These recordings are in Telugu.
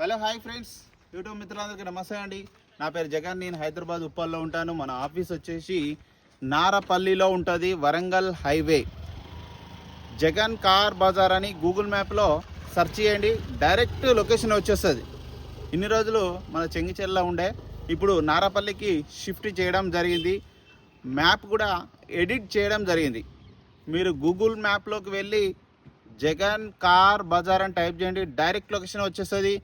Hello hi friends. యూట్యూబ్ మిత్రులందరికీ నమస్తే అండి. నా పేరు జగన్ నేను హైదరాబాద్ ఉప్పల్లో ఉంటాను. మన ఆఫీస్ వచ్చేసి నారపల్లిలో ఉంటుంది వరంగల్ హైవే. జగన్ కార్ బజార్ అని గూగుల్ మ్యాప్లో సెర్చ్ చేయండి డైరెక్ట్ లొకేషన్ వచ్చేస్తుంది. ఇన్ని రోజులు మన చెంగిచెర్ల ఉండే ఇప్పుడు నారపల్లికి షిఫ్ట్ చేయడం జరిగింది. మ్యాప్ కూడా ఎడిట్ చేయడం జరిగింది. మీరు గూగుల్ మ్యాప్లోకి వెళ్ళి జగన్ కార్ బజార్ అని టైప్ చేయండి డైరెక్ట్ లొకేషన్ వచ్చేస్తుంది.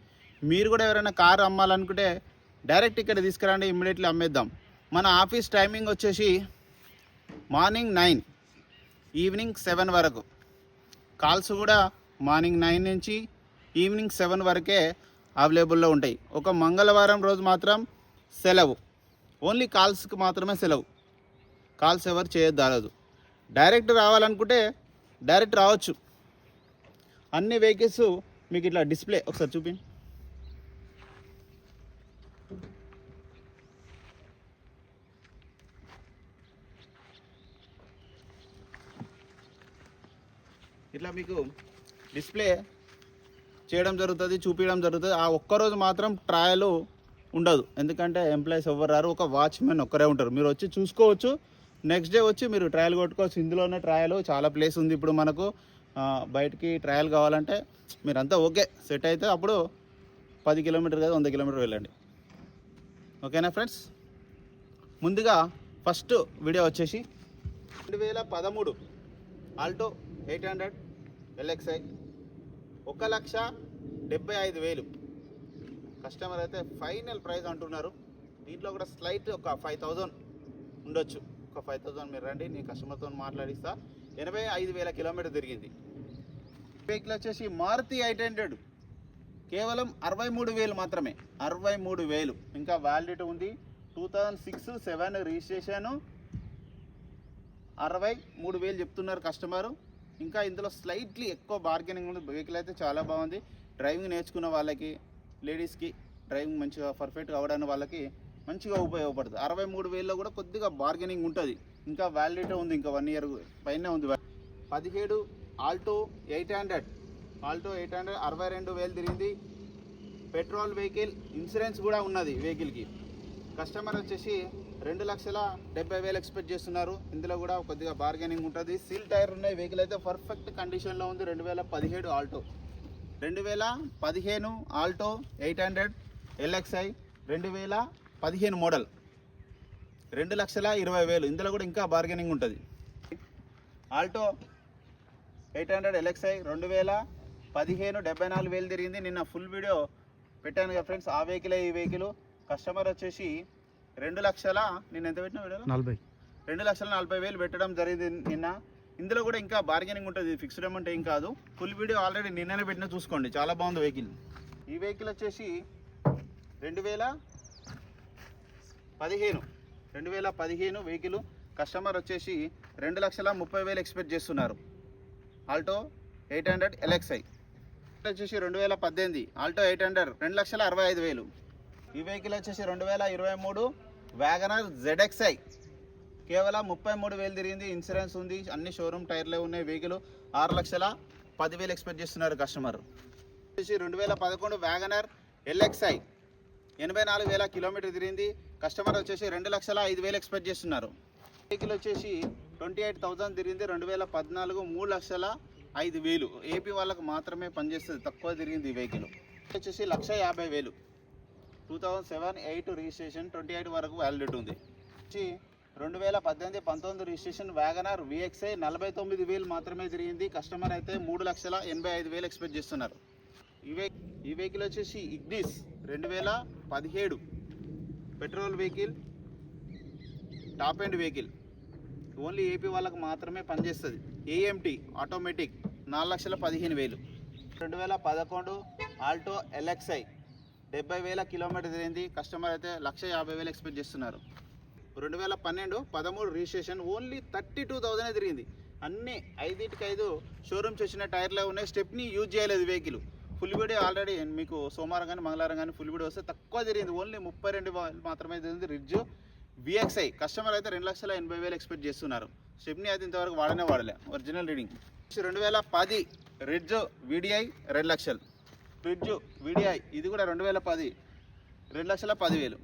మీరు కూడా ఎవరైనా కార్ అమ్మాలనుకుంటే డైరెక్ట్ ఇక్కడ తీసుకురండి ఇమ్మీడియట్లీ అమ్మేద్దాం. మన ఆఫీస్ టైమింగ్ వచ్చేసి మార్నింగ్ నైన్ ఈవినింగ్ సెవెన్ వరకు. కాల్స్ కూడా మార్నింగ్ నైన్ నుంచి ఈవినింగ్ సెవెన్ వరకే అవైలబుల్లో ఉంటాయి. ఒక మంగళవారం రోజు మాత్రం సెలవు. ఓన్లీ కాల్స్కి మాత్రమే సెలవు. కాల్స్ ఎవరు చేయొద్దు డైరెక్ట్ రావాలనుకుంటే డైరెక్ట్ రావచ్చు. అన్ని వెహికల్స్ మీకు ఇట్లా డిస్ప్లే ఒకసారి చూపించండి ఇట్లా మీకు డిస్ప్లే చేయడం జరుగుతుంది చూపించడం జరుగుతుంది. ఆ ఒక్కరోజు మాత్రం ట్రయల్ ఉండదు. ఎందుకంటే ఎంప్లాయీస్ ఎవరు రారు ఒక వాచ్మెన్ ఒక్కరే ఉంటారు. మీరు వచ్చి చూసుకోవచ్చు. నెక్స్ట్ డే వచ్చి మీరు ట్రయల్ కొట్టుకోవచ్చు. ఇందులోనే ట్రయల్ చాలా ప్లేస్ ఉంది ఇప్పుడు మనకు. బయటికి ట్రయల్ కావాలంటే మీరంతా ఓకే సెట్ అయితే అప్పుడు పది కిలోమీటర్ కదా వంద కిలోమీటర్ వెళ్ళండి. ఓకేనా ఫ్రెండ్స్ ముందుగా ఫస్ట్ వీడియో వచ్చేసి రెండు వేల పదమూడు ఆల్టో ఎయిట్ హండ్రెడ్ ఎల్ఎక్స్ఐ. ఒక లక్ష డెబ్బై ఐదు వేలు. కస్టమర్ అయితే ఫైనల్ ప్రైస్ అంటున్నారు. దీంట్లో కూడా స్లైట్ ఒక ఫైవ్ థౌజండ్ ఉండొచ్చు. ఒక ఫైవ్ థౌజండ్ మీరు రండి నేను కస్టమర్తో మాట్లాడిస్తా. ఎనభై ఐదు వేల కిలోమీటర్ తిరిగింది. వెహికల్ వచ్చేసి మారుతి ఎయిట్ హండ్రెడ్. కేవలం అరవై మూడు వేలు మాత్రమే. అరవై మూడు వేలు. ఇంకా వ్యాలిడిటీ ఉంది. Two thousand six seven registration. అరవై మూడు వేలు చెప్తున్నారు కస్టమరు. ఇంకా ఇందులో స్లైట్లీ ఎక్కువ బార్గెనింగ్ ఉంది. వెహికల్ అయితే చాలా బాగుంది. డ్రైవింగ్ నేర్చుకున్న వాళ్ళకి లేడీస్కి డ్రైవింగ్ మంచిగా పర్ఫెక్ట్గా అవ్వడానికి వాళ్ళకి మంచిగా ఉపయోగపడుతుంది. అరవై మూడు వేల్లో కూడా కొద్దిగా బార్గెనింగ్ ఉంటుంది. ఇంకా వ్యాలిడిటీ ఉంది. ఇంకా వన్ ఇయర్ పైన ఉంది. పదిహేడు Alto eight hundred. Alto eight hundred అరవై రెండు వేలు తిరిగింది. పెట్రోల్ వెహికల్ ఇన్సూరెన్స్ కూడా ఉన్నది వెహికల్కి కస్టమర్ వచ్చేసి రెండు లక్షల డెబ్బై వేలు ఎక్స్పెక్ట్ చేస్తున్నారు. ఇందులో కూడా కొద్దిగా బార్గెనింగ్ ఉంటుంది. సీల్ టైర్ ఉన్నాయి. వెహికల్ అయితే పర్ఫెక్ట్ కండిషన్లో ఉంది. రెండు వేల పదిహేడు ఆల్టో రెండు వేల పదిహేను ఆల్టో ఎయిట్ హండ్రెడ్ ఎల్ఎక్స్ఐ రెండు వేల పదిహేను మోడల్ రెండు లక్షల ఇరవై వేలు. ఇందులో కూడా ఇంకా బార్గెనింగ్ ఉంటుంది. ఆల్టో ఎయిట్ హండ్రెడ్ ఎల్ఎక్స్ఐ రెండు వేల పదిహేను డెబ్బై నాలుగు వేలు తిరిగింది. నిన్న ఫుల్ వీడియో పెట్టాను కదా ఫ్రెండ్స్ ఆ వెహికలే ఈ వెహికల్ కస్టమర్ వచ్చేసి రెండు లక్షల నేను ఎంత పెట్టిన వీడియోలో? నలభై. రెండు లక్షల నలభై వేలు పెట్టడం జరిగింది నిన్న. ఇందులో కూడా ఇంకా బార్గెనింగ్ ఉంటుంది ఫిక్స్డ్ అమౌంట్ ఏం కాదు. ఫుల్ వీడియో ఆల్రెడీ నిన్ననే పెట్టిన చూసుకోండి చాలా బాగుంది వెహికల్ ఈ వెహికల్ వచ్చేసి రెండు వేల పదిహేను. రెండు వేల పదిహేను వెహికల్ కస్టమర్ వచ్చేసి రెండు లక్షల ముప్పై వేలు ఎక్స్పెక్ట్ చేస్తున్నారు. ఆల్టో ఎయిట్ హండ్రెడ్ ఎల్ఎక్స్ఐ వచ్చేసి రెండు వేల పద్దెనిమిది. ఆల్టో ఎయిట్ హండ్రెడ్ రెండు లక్షల అరవై ఐదు వేలు. ఈ వెహికల్ వచ్చేసి రెండు వేల ఇరవై మూడు వ్యాగనర్ జెడ్ఎక్స్ఐ కేవలం ముప్పై మూడు వేలు తిరిగింది. ఇన్సూరెన్స్ ఉంది. అన్ని షోరూమ్ టైర్లే ఉన్నాయి. వెహికల్ ఆరు లక్షల పదివేలు ఎక్స్పెక్ట్ చేస్తున్నారు కస్టమర్. వచ్చేసి రెండు వేల పదకొండు వ్యాగనర్ ఎల్ఎక్స్ఐ ఎనభై నాలుగు వేల కిలోమీటర్ తిరిగింది. కస్టమర్ వచ్చేసి రెండు లక్షల ఐదు వేలు ఎక్స్పెక్ట్ చేస్తున్నారు. వెహికల్ వచ్చేసి ట్వంటీ ఎయిట్ థౌజండ్ తిరిగింది. రెండు వేల పద్నాలుగు మూడు లక్షల ఐదు వేలు. ఏపీ వాళ్ళకు మాత్రమే పనిచేస్తుంది. తక్కువ తిరిగింది ఈ వెహికల్. వచ్చేసి లక్ష యాభై వేలు. Two thousand seven eight registration twenty eight వరకు వ్యాలిడిటీ ఉంది. వచ్చి రెండు వేల పద్దెనిమిది పంతొమ్మిది రిజిస్ట్రేషన్ వ్యాగనార్ విఎక్స్ఐ నలభై తొమ్మిది వేలు మాత్రమే తిరిగింది. కస్టమర్ అయితే మూడు లక్షల ఎనభై ఐదు వేలు ఎక్స్పెక్ట్ చేస్తున్నారు. ఈ ఈ వెహికల్ వచ్చేసి ఇగ్నిస్ రెండు వేల పదిహేడు. Petrol vehicle top end vehicle only AP వాళ్ళకు మాత్రమే పనిచేస్తుంది. ఏఎంటీ ఆటోమేటిక్ నాలుగు లక్షల పదిహేను వేలు. రెండు వేల పదకొండు ఆల్టో ఎల్ఎక్స్ఐ డెబ్బై వేల కిలోమీటర్ తిరిగింది. కస్టమర్ అయితే లక్ష యాభై వేలు ఎక్స్పెక్ట్ చేస్తున్నారు. రెండు వేల పన్నెండు పదమూడు registration only thirty two thousand తిరిగింది. అన్ని ఐదింటికి ఐదు షోరూమ్స్ వచ్చిన టైర్లే ఉన్నాయి. స్టెప్ని యూజ్ చేయలేదు వెహికల్. ఫుల్ వీడియో ఆల్రెడీ మీకు సోమవారం కానీ మంగళవారం కానీ ఫుల్ వీడియో వస్తే తక్కువ తిరిగింది. ఓన్లీ ముప్పై రెండు మాత్రమే తిరిగింది రిడ్జ్. విఎక్స్ఐ కస్టమర్ అయితే రెండు లక్షల ఎనభై వేలు ఎక్స్పెక్ట్ చేస్తున్నారు. స్టెప్ని అయితే ఇంతవరకు వాడనే వాడలే. ఒరిజినల్ రీడింగ్ రెండు వేల పది రిడ్జ్ విడిఐ రెండు లక్షలు. ఫ్రిడ్జ్ విడిఐ ఇది కూడా రెండు వేల పది రెండు లక్షల పదివేలు.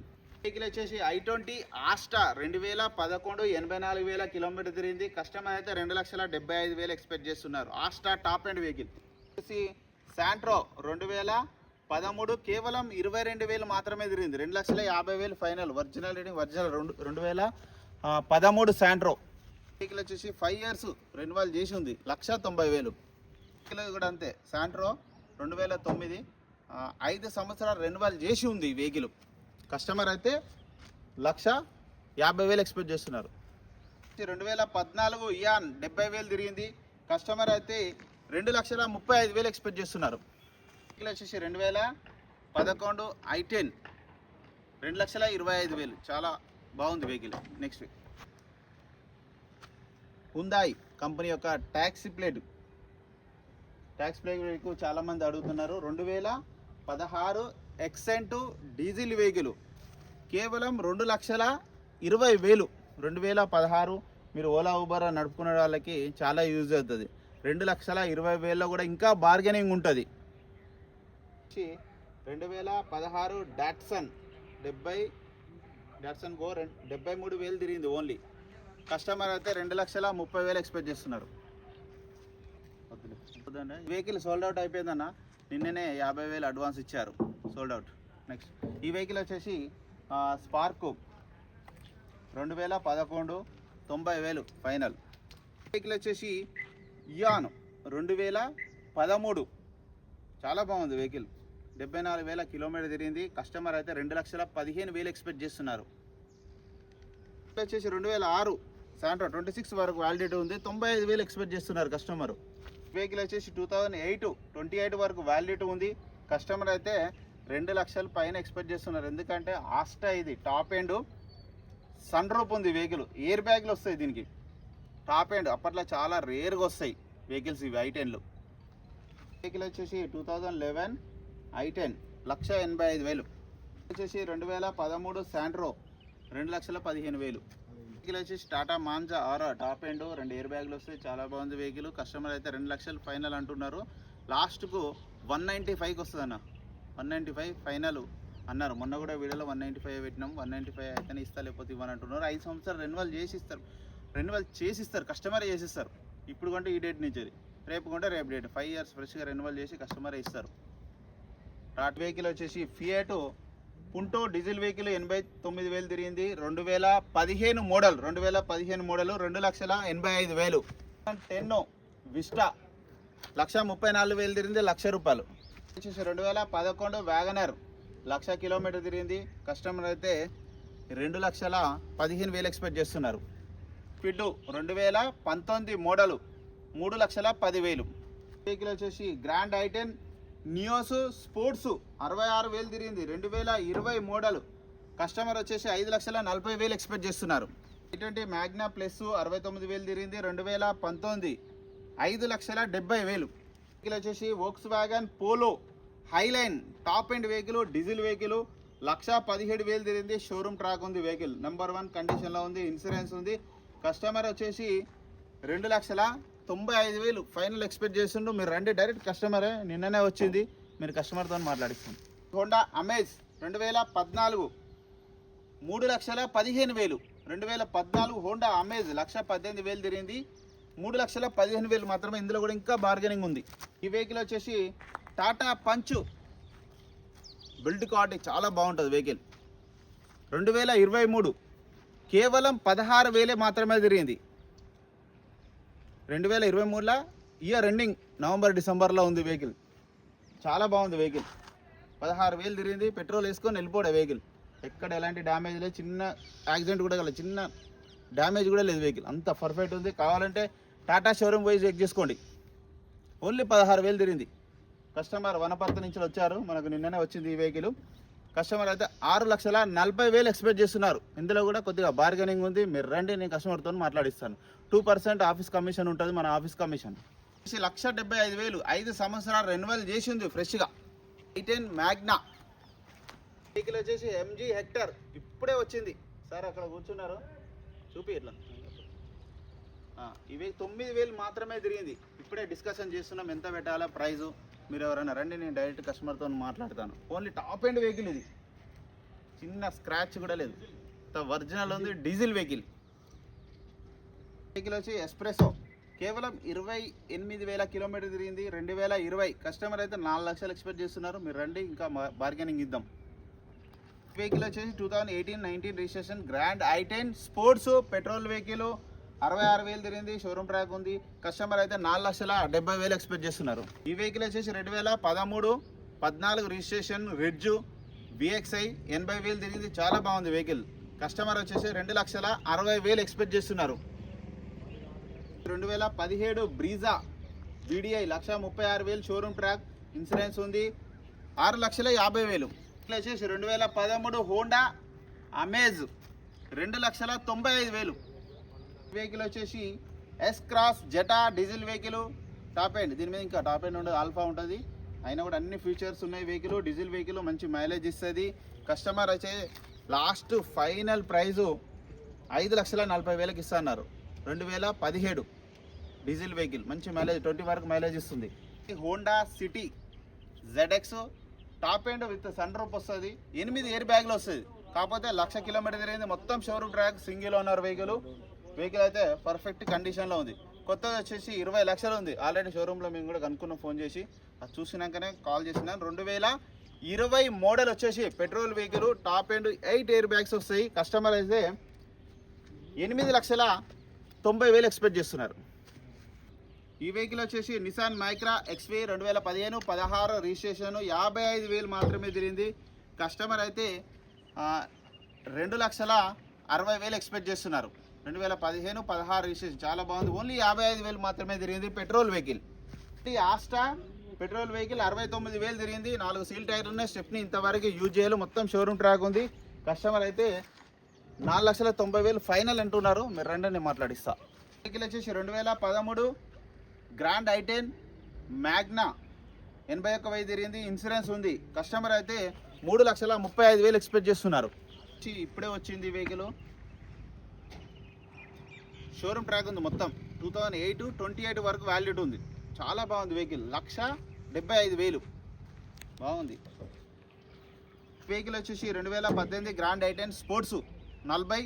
వెహికల్ వచ్చేసి ఐ ట్వంటీ ఆస్టా రెండు వేల పదకొండు ఎనభై నాలుగు వేల కిలోమీటర్ తిరిగింది. కస్టమర్ అయితే రెండు లక్షల డెబ్బై ఐదు వేలు ఎక్స్పెక్ట్ చేస్తున్నారు. Asta top end vehicle. వచ్చేసి శాంట్రో రెండు వేల పదమూడు కేవలం ఇరవై రెండు వేలు మాత్రమే తిరిగింది. రెండు లక్షల యాభై వేలు ఫైనల్. ఒరిజినల్ రీడింగ్ ఒరిజినల్ రెండు రెండు వేల పదమూడు శాంట్రో. వెహికల్ వచ్చేసి ఫైవ్ ఇయర్స్ రెన్యువల్ చేసి ఉంది. లక్ష తొంభై వేలు. వెహికల్ కూడా అంతే. శాంట్రో రెండు వేల తొమ్మిది ఐదు సంవత్సరాలు రెన్యువల్ చేసి ఉంది ఈ వెహికల్. కస్టమర్ అయితే లక్ష యాభై వేలు ఎక్స్పెక్ట్ చేస్తున్నారు. రెండు వేల పద్నాలుగు ఇయాన్ డెబ్బై వేలు తిరిగింది. కస్టమర్ అయితే రెండు లక్షల ముప్పై ఐదు వేలు ఎక్స్పెక్ట్ చేస్తున్నారు. వెహికల్ వచ్చేసి రెండు వేల పదకొండు ఐ టెన్ రెండు లక్షల ఇరవై ఐదు వేలు. చాలా బాగుంది వెహికల్. నెక్స్ట్ హుందాయ్ కంపెనీ యొక్క ట్యాక్సీ ప్లేట్ ట్యాక్స్ ప్లేట్ చాలా మంది అడుగుతున్నారు. రెండు వేల పదహారు ఎక్సెంట్ డీజిల్ వెహికల్ కేవలం రెండు లక్షల ఇరవై వేలు. రెండు వేల పదహారు మీరు ఓలా ఊబర్ నడుపుకునే వాళ్ళకి చాలా యూజ్ అవుతుంది. రెండు లక్షల ఇరవై వేలలో కూడా ఇంకా బార్గెనింగ్ ఉంటుంది. రెండు వేల పదహారు డాట్సన్ డెబ్బై డాట్సన్ గో రెండు డెబ్బై మూడు వేలు తిరిగింది ఓన్లీ. కస్టమర్ అయితే రెండు లక్షల ముప్పై వేలు ఎక్స్పెక్ట్ చేస్తున్నారు. వెహికల్ సోల్డ్ అవుట్ అయిపోయిందన్న. నిన్ననే యాభై వేలు అడ్వాన్స్ ఇచ్చారు. సోల్డ్ అవుట్ నెక్స్ట్ ఈ వెహికల్ వచ్చేసి స్పార్కు రెండు వేల పదకొండు తొంభై వేలు ఫైనల్. వెహికల్ వచ్చేసి ఇయాను రెండు వేల పదమూడు. చాలా బాగుంది వెహికల్ డెబ్బై నాలుగు వేల కిలోమీటర్ తిరిగింది. కస్టమర్ అయితే రెండు లక్షల పదిహేను వేలు ఎక్స్పెక్ట్ చేస్తున్నారు. వచ్చేసి రెండు వేల ఆరు శాంట్రో ట్వంటీ సిక్స్ వరకు వ్యాలిడిటీ ఉంది. తొంభై ఐదు వేలు ఎక్స్పెక్ట్ చేస్తున్నారు కస్టమర్ వెహికల్ వచ్చేసి two thousand eight twenty eight వరకు వ్యాలిడిటీ ఉంది. కస్టమర్ అయితే రెండు లక్షల పైన ఎక్స్పెక్ట్ చేస్తున్నారు. ఎందుకంటే ఆస్టా ఇది టాప్ ఎండ్ సన్ రూప్ ఉంది వెహికల్ ఎయిర్ బ్యాగ్లు వస్తాయి దీనికి. టాప్ ఎండ్ అప్పట్లో చాలా రేర్గా వస్తాయి వెహికల్స్ ఇవి ఐ టెన్లు వెహికల్ వచ్చేసి two thousand eleven I ten లక్ష ఎనభై ఐదు వేలు. వచ్చేసి రెండు వేల పదమూడు శాంట్రో రెండు లక్షల పదిహేను వేలు. వెహికల్ వచ్చేసి Tata Manza Aura top end రెండు ఎయిర్ బ్యాగ్లు వస్తాయి చాలా బాగుంది వెహికల్. కస్టమర్ అయితే రెండు లక్షలు ఫైనల్ అంటున్నారు. లాస్ట్కు వన్ నైంటీ ఫైవ్కి వస్తుంది అన్న వన్ నైంటీ ఫైవ్ ఫైనల్ అన్నారు. మొన్న కూడా వీడియోలో వన్ నైంటీ ఫైవ్ పెట్టినాం. వన్ నైంటీ ఫైవ్ అయితేనే ఇస్తా లేకపోతే ఇవ్వని అంటున్నారు ఐదు సంవత్సరాలు రెన్యువల్ చేసి ఇస్తారు రెన్యువల్ చేసి ఇస్తారు కస్టమరే చేసిస్తారు. ఇప్పుడు కొంటే ఈ డేట్ నుంచి రేపు కొంటే రేపు డేట్. ఫైవ్ ఇయర్స్ ఫ్రెష్గా రెన్యువల్ చేసి కస్టమరే ఇస్తారు. టాట్ వెహికల్ వచ్చేసి ఫియాటో పుంటో డీజిల్ వెహికల్ ఎనభై తొమ్మిది వేలు తిరిగింది. రెండు వేల పదిహేను మోడల్ రెండు వేల పదిహేను మోడల్ రెండు లక్షల ఎనభై ఐదు వేలు. టెన్నో విస్టా లక్ష ముప్పై నాలుగు వేలు తిరిగింది లక్ష రూపాయలు. వచ్చేసి రెండు వేల పదకొండు వ్యాగనర్ లక్ష కిలోమీటర్ తిరిగింది. కస్టమర్ అయితే రెండు లక్షల పదిహేను వేలు ఎక్స్పెక్ట్ చేస్తున్నారు. స్పీడ్ రెండు వేల పంతొమ్మిది మోడలు మూడు లక్షల పదివేలు. వెహికల్ వచ్చేసి గ్రాండ్ ఐటెన్ నియోస్ స్పోర్ట్స్ అరవై ఆరు వేలు తిరిగింది. రెండు వేల ఇరవై మోడల్. కస్టమర్ వచ్చేసి ఐదు లక్షల నలభై వేలు ఎక్స్పెక్ట్ చేస్తున్నారు. ఇటువంటి మ్యాగ్నా ప్లస్ అరవై తొమ్మిది వేలు తిరిగింది. రెండు వేల పంతొమ్మిది ఐదు లక్షల డెబ్బై వేలు. వెహికల్ వచ్చేసి Volkswagen Polo Highline top end vehicle diesel vehicle. లక్ష పదిహేడు వేలు తిరిగింది. షోరూమ్ ట్రాక్ ఉంది వెహికల్. నెంబర్ వన్ కండిషన్లో ఉంది ఇన్సూరెన్స్ ఉంది. కస్టమర్ వచ్చేసి రెండు లక్షల తొంభై ఐదు వేలు ఫైనల్ ఎక్స్పెక్ట్ చేస్తుండు మీరు రండి డైరెక్ట్ కస్టమరే. నిన్ననే వచ్చింది. మీరు కస్టమర్తో మాట్లాడిస్తాం. హోండా అమేజ్ రెండు వేల పద్నాలుగు మూడు లక్షల పదిహేను వేలు. రెండు వేల పద్నాలుగు హోండా అమేజ్ లక్ష పద్దెనిమిది వేలు తిరిగింది. మూడు లక్షల పదిహేను వేలు మాత్రమే ఇందులో కూడా ఇంకా బార్గెనింగ్ ఉంది. ఈ వెహికల్ వచ్చేసి టాటా పంచు బిల్డ్ క్వాలిటీ చాలా బాగుంటుంది వెహికల్ రెండు వేల ఇరవై మూడు కేవలం పదహారు వేలే మాత్రమే తిరిగింది. రెండు వేల ఇరవై మూడులో ఇయర్ ఎండింగ్ నవంబర్ డిసెంబర్లో ఉంది వెహికల్. చాలా బాగుంది వెహికల్. పదహారు వేలు తిరిగింది పెట్రోల్ వేసుకొని వెళ్ళిపోడే వెహికల్. ఎక్కడ ఎలాంటి డ్యామేజ్ లేదు చిన్న యాక్సిడెంట్ కూడా కలదు చిన్న డ్యామేజ్ కూడా లేదు వెహికల్. అంత పర్ఫెక్ట్ ఉంది. కావాలంటే టాటా షోరూమ్ పోయి చెక్ చేసుకోండి. ఓన్లీ పదహారు వేలు తిరిగింది. కస్టమర్ వనపర్తి నుంచి వచ్చారు. మనకు నిన్ననే వచ్చింది ఈ వెహికల్. కస్టమర్ అయితే ఆరు లక్షల నలభై వేలు ఎక్స్పెక్ట్ చేస్తున్నారు. ఇందులో కూడా కొద్దిగా బార్గెనింగ్ ఉంది. మీరు రండి నేను కస్టమర్తో మాట్లాడిస్తాను. టూ పర్సెంట్ ఆఫీస్ కమిషన్ ఉంటుంది మన ఆఫీస్ కమిషన్ లక్ష డెబ్బై ఐదు వేలు ఐదు సంవత్సరాలు రెన్యువల్ చేసి ఉంది ఫ్రెష్గా ఐటెన్ మ్యాగ్నా వెహికల్ వచ్చేసి ఎంజీ హెక్టర్ ఇప్పుడే వచ్చింది. సార్ అక్కడ కూర్చున్నారు. చూపి ఇట్లా ఇవి తొమ్మిది వేలు మాత్రమే తిరిగింది. ఇప్పుడే డిస్కషన్ చేస్తున్నాం ఎంత పెట్టాలా ప్రైజు మీరు ఎవరైనా రండి నేను డైరెక్ట్ కస్టమర్తో మాట్లాడతాను. ఓన్లీ టాప్ ఎండ్ వెహికల్ ఇది. చిన్న స్క్రాచ్ కూడా లేదు. ఒరిజినల్ ఉంది డీజిల్ వెహికల్ వెహికల్ వచ్చి ఎస్ప్రెసో కేవలం ఇరవై ఎనిమిది వేల కిలోమీటర్ తిరిగింది రెండు వేల ఇరవై. కస్టమర్ అయితే నాలుగు లక్షలు ఎక్స్పెక్ట్ చేస్తున్నారు. మీరు రండి ఇంకా బార్గెనింగ్ ఇద్దాం. వెహికల్ వచ్చేసి two thousand eighteen nineteen registration grand I sports petrol vehicle అరవై ఆరు వేలు తిరిగింది షోరూమ్ ట్రాక్ ఉంది. కస్టమర్ అయితే నాలుగు లక్షల డెబ్బై వేలు ఎక్స్పెక్ట్ చేస్తున్నారు. ఈ వెహికల్ వచ్చేసి రెండు వేల పదమూడు పద్నాలుగు రిజిస్ట్రేషన్ రెడ్జు విఎక్స్ఐ ఎనభై వేలు తిరిగింది. చాలా బాగుంది వెహికల్ కస్టమర్ వచ్చేసి రెండు లక్షల అరవై వేలు ఎక్స్పెక్ట్ చేస్తున్నారు. రెండు వేల పదిహేడు బ్రీజా బీడీఐ లక్ష ముప్పై ఆరు వేలు షోరూమ్ ట్రాక్ ఇన్సూరెన్స్ ఉంది. ఆరు లక్షల యాభై వేలు. ఇట్లా వచ్చేసి రెండు వేల పదమూడు హోండా అమేజ్ రెండు లక్షల తొంభై ఐదు వేలు. వెహికల్ వచ్చేసి S cross Zeta diesel vehicle top end దీని మీద ఇంకా టాప్ ఎండ్ ఉండదు ఆల్ఫా ఉంటుంది. అయినా కూడా అన్ని ఫీచర్స్ ఉన్నాయి వెహికల్ డీజిల్ వెహికల్ మంచి మైలేజ్ ఇస్తుంది. కస్టమర్ వచ్చే లాస్ట్ ఫైనల్ ప్రైజు ఐదు లక్షల నలభై వేలకు ఇస్తున్నారు రెండు వేల పదిహేడు డీజిల్ వెహికల్ మంచి మైలేజ్ ట్వంటీ వరకు మైలేజ్ ఇస్తుంది. Honda City ZX top end with sunroof వస్తుంది. ఎనిమిది ఎయిర్ బ్యాగ్లు వస్తుంది. కాకపోతే లక్ష కిలోమీటర్ తిరిగింది. మొత్తం showroom track single owner vehicle vehicle అయితే పర్ఫెక్ట్ కండిషన్లో ఉంది. కొత్తది వచ్చేసి ఇరవై లక్షలు ఉంది. ఆల్రెడీ షోరూంలో మేము కూడా కనుక్కున్నాం ఫోన్ చేసి. అది చూసినాకనే కాల్ చేసినాను రెండు వేల ఇరవై మోడల్ వచ్చేసి petrol vehicle top and eight air bags వస్తాయి. కస్టమర్ అయితే ఎనిమిది లక్షల తొంభై వేలు ఎక్స్పెక్ట్ చేస్తున్నారు. ఈ వెహికల్ వచ్చేసి నిసాన్ మైక్రా ఎక్స్వీ రెండు వేల పదిహేను పదహారు రిజిస్ట్రేషన్ యాభై ఐదు వేలు మాత్రమే తిరిగింది. కస్టమర్ అయితే రెండు లక్షల అరవై వేలు ఎక్స్పెక్ట్ చేస్తున్నారు. రెండు వేల పదిహేను పదహారు రిజిస్ట్రేషన్ చాలా బాగుంది. ఓన్లీ యాభై ఐదు వేలు మాత్రమే తిరిగింది పెట్రోల్ వెహికల్. ఈ ఆస్టా పెట్రోల్ వెహికల్ అరవై తొమ్మిది వేలు తిరిగింది. నాలుగు సీల్ టైర్లు ఉన్నాయి. స్టెప్ని ఇంతవరకు యూజ్ చేయాలి మొత్తం షోరూమ్ ట్రాక్ ఉంది. కస్టమర్ అయితే నాలుగు లక్షల తొంభై వేలు ఫైనల్ అంటున్నారు. మీరు రండి నేను మాట్లాడిస్తా. వెహికల్ వచ్చేసి రెండు వేల పదమూడు గ్రాండ్ ఐటెన్ మ్యాగ్నా. ఎనభై ఒక్క వెయ్యి తిరిగింది. ఇన్సూరెన్స్ ఉంది. కస్టమర్ అయితే మూడు లక్షల ముప్పై ఐదు వేలు ఎక్స్పెక్ట్ చేస్తున్నారు. ఇప్పుడే వచ్చింది వెహికల్. షోరూమ్ ట్రాక్ ఉంది మొత్తం. Two thousand eight twenty eight వరకు వ్యాలిడిటీ ఉంది. చాలా బాగుంది వెహికల్. లక్ష డెబ్బై ఐదు వేలు. బాగుంది. వెహికల్ వచ్చేసి రెండు వేల పద్దెనిమిది గ్రాండ్ ఐటెన్ స్పోర్ట్స్. నలభై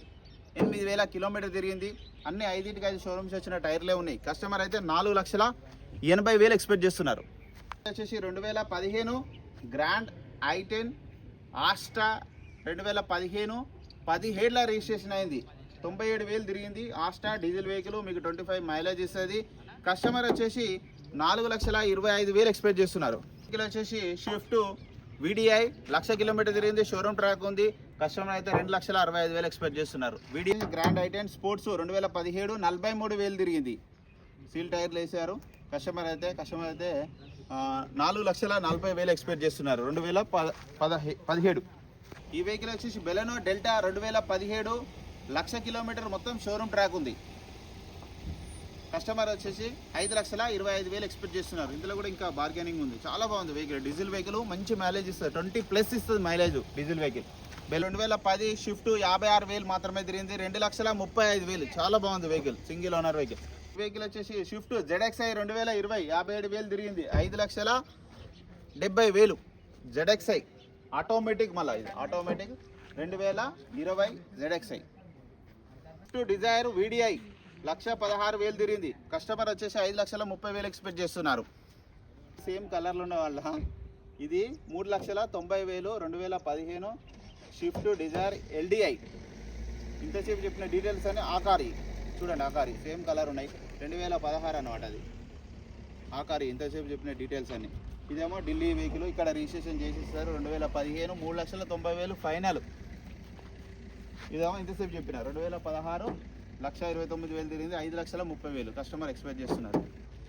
ఎనిమిది వేల కిలోమీటర్ తిరిగింది. అన్ని ఐదింటికి ఐదు షోరూమ్స్ వచ్చిన టైర్లే ఉన్నాయి. కస్టమర్ అయితే నాలుగు లక్షల ఎనభై వేలు ఎక్స్పెక్ట్ చేస్తున్నారు. వచ్చేసి రెండు వేల పదిహేను గ్రాండ్ ఐటెన్ ఆస్టా రెండు వేల పదిహేను పదిహేడుల రిజిస్ట్రేషన్ అయింది. తొంభై ఏడు వేలు తిరిగింది. ఆస్టా డీజిల్ వెహికల్ మీకు ట్వంటీ ఫైవ్ మైలేజ్ ఇస్తుంది. కస్టమర్ వచ్చేసి నాలుగు లక్షల ఇరవై ఐదు వేలు ఎక్స్పెక్ట్ చేస్తున్నారు. వెహికల్ వచ్చేసి షిఫ్ట్ వీడిఐ లక్ష కిలోమీటర్ తిరిగింది. షోరూమ్ ట్రాక్ ఉంది. కస్టమర్ అయితే రెండు లక్షల అరవై ఐదు వేలు ఎక్స్పెక్ట్ చేస్తున్నారు. విడిఐ గ్రాండ్ ఐటెన్ స్పోర్ట్స్ రెండు వేల పదిహేడు నలభై మూడు వేలు తిరిగింది. సీల్ టైర్లు వేసారు కస్టమర్ అయితే కస్టమర్ అయితే నాలుగు లక్షల నలభై వేలు ఎక్స్పెక్ట్ చేస్తున్నారు. రెండు వేల పద పదహే పదిహేడు. ఈ వెహికల్ వచ్చేసి బెలెనో డెల్టా రెండు వేల పదిహేడు లక్ష కిలోమీటర్ మొత్తం షోరూమ్ ట్రాక్ ఉంది. కస్టమర్ వచ్చేసి ఐదు లక్షల ఇరవై ఐదు వేలు ఎక్స్పెక్ట్ చేస్తున్నారు. ఇందులో కూడా ఇంకా బార్గెనింగ్ ఉంది. చాలా బాగుంది వెహికల్ డీజిల్ వెహికల్ మంచి మైలేజ్ ఇస్తుంది. ట్వంటీ ప్లస్ ఇస్తుంది మైలేజ్ డీజిల్ వెహికల్ రెండు వేల పది షిఫ్ట్ యాభై ఆరు వేలు మాత్రమే తిరిగింది. రెండు లక్షల ముప్పై ఐదు వేలు. చాలా బాగుంది vehicle single owner vehicle vehicle వచ్చేసి షిఫ్ట్ జెడ్ఎక్స్ఐ రెండు వేల ఇరవై యాభై ఏడు వేలు తిరిగింది. ఐదు లక్షల డెబ్బై వేలు. జెడ్ఎక్స్ఐ ఆటోమేటిక్ మళ్ళీ ఇది. ఆటోమేటిక్ రెండు వేల ఇరవై ZXI Swift Dzire VDI lakh పదహారు వేలు తిరిగింది. కస్టమర్ వచ్చేసి ఐదు లక్షల ముప్పై వేలు ఎక్స్పెక్ట్ చేస్తున్నారు. సేమ్ కలర్లో ఉన్న వాళ్ళ. ఇది మూడు లక్షల తొంభై వేలు రెండు వేల పదిహేను స్విఫ్ట్ డిజైర్ ఎల్డిఐ. ఇంతసేపు చెప్పిన డీటెయిల్స్ అని ఆకారి. చూడండి ఆకారి. సేమ్ కలర్ ఉన్నాయి. రెండు వేల పదహారు అనమాట అది. ఆకారి ఇంతసేపు చెప్పిన డీటెయిల్స్ అన్ని. ఇదేమో ఢిల్లీ వెహికల్. ఇక్కడ రిజిస్ట్రేషన్ చేసేస్తారు. రెండు వేల పదిహేను మూడు లక్షల తొంభై వేలు ఫైనల్. ఇదేమో ఇంతసేపు చెప్పిన. రెండు వేల పదహారు లక్ష ఇరవై తొమ్మిది వేలు తిరిగింది. ఐదు లక్షల ముప్పై వేలు కస్టమర్ ఎక్స్పెక్ట్ చేస్తున్నారు.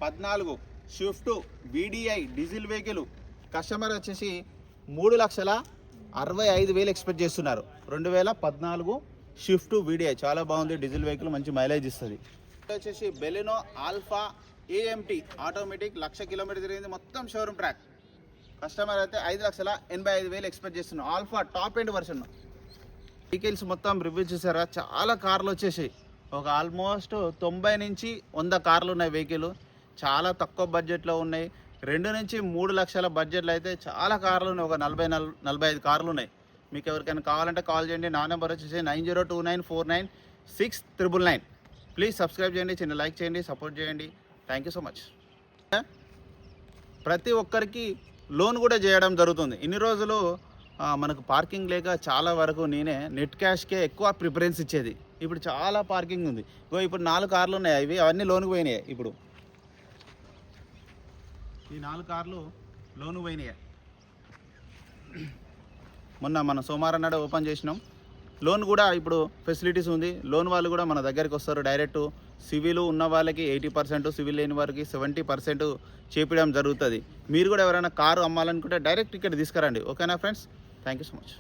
పద్నాలుగు Swift VDI diesel vehicle customer వచ్చేసి మూడు లక్షల అరవై ఐదు వేలు ఎక్స్పెక్ట్ చేస్తున్నారు. రెండు వేల పద్నాలుగు షిఫ్ట్ వీడిఐ చాలా బాగుంది. డీజిల్ వెహికల్ మంచి మైలేజ్ ఇస్తుంది. వచ్చేసి Baleno Alpha AMT automatic lakh kilometre తిరిగింది. మొత్తం షోరూమ్ ట్రాక్. కస్టమర్ అయితే ఐదు లక్షల ఎనభై ఐదు వేలు ఎక్స్పెక్ట్ చేస్తున్నాం Alpha top end version. Vehicles మొత్తం రివ్యూ చూసారా? చాలా కార్లు వచ్చేసాయి. ఒక ఆల్మోస్ట్ తొంభై నుంచి వంద కార్లు ఉన్నాయి వెహికల్. చాలా తక్కువ బడ్జెట్లో ఉన్నాయి. రెండు నుంచి మూడు లక్షల బడ్జెట్లో అయితే చాలా కార్లు ఉన్నాయి. ఒక నలభై నలభై ఐదు కార్లు ఉన్నాయి. మీకు ఎవరికైనా కావాలంటే కాల్ చేయండి. నా నెంబర్ వచ్చేసి nine zero two nine four nine six triple nine. Please subscribe చేయండి. చిన్న లైక్ చేయండి. సపోర్ట్ చేయండి. థ్యాంక్ యూ సో మచ్ ప్రతి ఒక్కరికి లోన్ కూడా చేయడం జరుగుతుంది. ఇన్ని రోజులు మనకు పార్కింగ్ లేక చాలా వరకు నేనే నెట్ క్యాష్కే ఎక్కువ ప్రిఫరెన్స్ ఇచ్చేది. ఇప్పుడు చాలా పార్కింగ్ ఉంది. ఇగో ఇప్పుడు నాలుగు కార్లు ఉన్నాయి. అవి అవన్నీ లోనుకు పోయినాయి ఇప్పుడు. ఈ నాలుగు కార్లు లోను పోయినాయి. మొన్న మన సోమవారం నాడు ఓపెన్ చేసినాం. లోన్ కూడా ఇప్పుడు ఫెసిలిటీస్ ఉంది. లోన్ వాళ్ళు కూడా మన దగ్గరికి వస్తారు డైరెక్ట్ సివిల్ ఉన్న వాళ్ళకి ఎయిటీ పర్సెంట్ సివిల్ లేని వారికి సెవెంటీ పర్సెంట్ చేపించడం జరుగుతుంది. మీరు కూడా ఎవరైనా కారు అమ్మాలనుకుంటే డైరెక్ట్ ఇక్కడ తీసుకురండి. ఓకేనా friends thank you so much